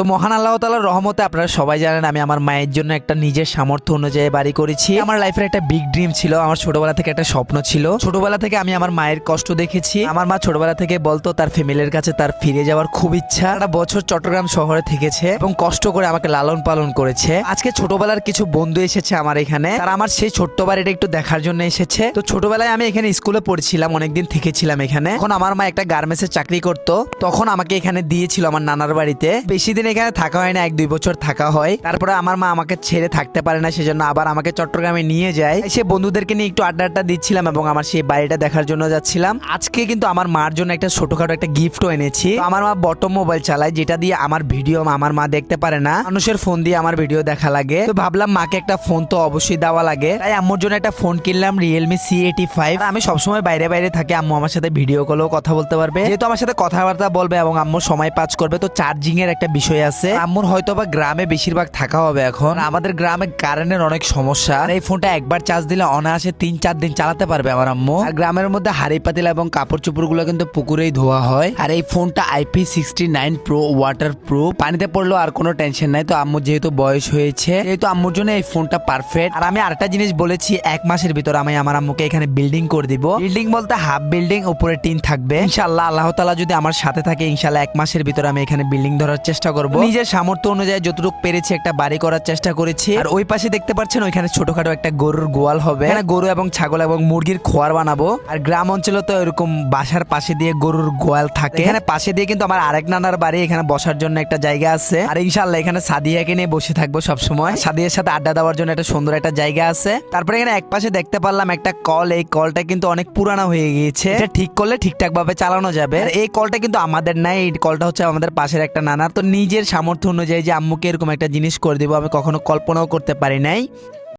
তো মহান আল্লাহ তালার রহমতে আপনারা সবাই জানেন আমি আমার মায়ের জন্য একটা নিজের সামর্থ্য অনুযায়ী বাড়ি করেছি। আমার লাইফের একটা বিগ ড্রিম ছিল, আমার ছোটবেলা থেকে একটা স্বপ্ন ছিল। ছোটবেলা থেকে আমি আমার মায়ের কষ্ট দেখেছি। আমার মা ছোটবেলা থেকে বলতো, তার ফ্যামিলির কাছে তার ফিরে যাওয়ার খুব ইচ্ছা। একটা বছর চট্টগ্রাম শহরে থেকেছে এবং কষ্ট করে আমাকে লালন পালন করেছে। আজকে ছোটবেলার কিছু বন্ধু এসেছে আমার এখানে। তারা আমার সেই ছোট্ট বাড়িটা একটু দেখার জন্য এসেছে। তো ছোটবেলায় আমি এখানে স্কুলে পড়ছিলাম, অনেকদিন থেকেছিলাম এখানে। তখন আমার মা একটা গার্মেন্টসের চাকরি করতো। তখন আমাকে এখানে দিয়েছিল আমার নানার বাড়িতে। বেশি দিন এখানে থাকা হয় না, এক দুই বছর থাকা হয়। তারপরে আমার মা আমাকে ছেড়ে থাকতে পারে না, সেজন্য আবার আমাকে চট্টগ্রামে নিয়ে যায়। সে বন্ধুদেরকে নিয়ে একটু আড্ডা আড্ডা দিচ্ছিলাম এবং আমার সেই বাড়িটা দেখার জন্য যাচ্ছিলাম। আজকে কিন্তু আমার মার জন্য একটা ছোটখাটো একটা গিফটও এনেছি। আমার মা বটম মোবাইল চালায়, যেটা দিয়ে আমার ভিডিও আমার মা দেখতে পারে না। মানুষের ফোন দিয়ে আমার ভিডিও দেখা লাগে। তো ভাবলাম মাকে একটা ফোন তো অবশ্যই দেওয়া লাগে। তাই আম্মুর জন্য একটা ফোন কিনলাম রিয়েলমি সি এইটি ফাইভ আমি সবসময় বাইরে বাইরে থাকি, আম্মু আমার সাথে ভিডিও কলেও কথা বলতে পারবে। যেহেতু আমার সাথে কথাবার্তা বলবে এবং আম্মু সময় পাস করবে, তো চার্জিং এর একটা বিষয় আছে। আম্মুর হয়তো বা গ্রামে বেশিরভাগ থাকা হবে এখন। আমাদের গ্রামে কারেন্টের অনেক সমস্যা। এই ফোনটা একবার চার্জ দিলে অনায়াসে তিন চার দিন চালাতে পারবে আমার আম্মু। আর গ্রামের মধ্যে হাড়ি পাতিল এবং কাপড় চোপড়গুলো কিন্তু পুকুরেই ধোয়া হয়। আর এই ফোনটা IP sixty nine pro water proof পানিতে পড়লেও আর কোনো টেনশন নাই। তো আম্মু যেহেতু বয়স হয়েছে যেহেতু আম্মুর জন্য এই ফোনটা পারফেক্ট আর আমি আরেকটা জিনিস বলেছি, এক মাসের ভিতর আমি আমার আম্মুকে এখানে বিল্ডিং করে দিব। বিল্ডিং বলতে হাফ বিল্ডিং উপরে টিন থাকবে। ইনশাল্লাহ আল্লাহ তালা যদি আমার সাথে থাকে ইনশাল্লাহ এক মাসের ভিতরে আমি এখানে বিল্ডিং ধরার চেষ্টা করব। নিজের সামর্থ্য অনুযায়ী যতটুকু পেরেছি একটা বাড়ি করার চেষ্টা করেছি। আর ওই পাশে দেখতে পাচ্ছেন ওইখানে ছোটখাটো একটা গরুর গোয়াল হবে। গরু এবং ছাগল এবং মুরগির খোয়ার বানাবো। আর গ্রাম অঞ্চলে তো এরকম বাসার পাশে দিয়ে গরুর গোয়াল থাকে। এখানে পাশে দিয়ে কিন্তু আমার আরেক নানার বাড়ি। এখানে বসার জন্য একটা জায়গা আছে। আর ইনশাল্লাহ এখানে সাদিয়াকে নিয়ে বসে থাকব সবসময়। সাদিয়ার সাথে আড্ডা দেওয়ার জন্য একটা সুন্দর একটা জায়গা আছে। তারপরে এখানে এক পাশে দেখতে পারলাম একটা কল। এই কলটা কিন্তু অনেক পুরানো হয়ে গিয়েছে। এটা ঠিক করলে ঠিকঠাক ভাবে চালানো যাবে। এই কলটা কিন্তু আমাদের নাই। এই কলটা হচ্ছে আমাদের পাশের একটা নানা তো নিজের সামর্থ্য অনুযায়ী যে আম্মুকে এরকম একটা জিনিস করে দেবো, আমি কখনো কল্পনাও করতে পারি নাই।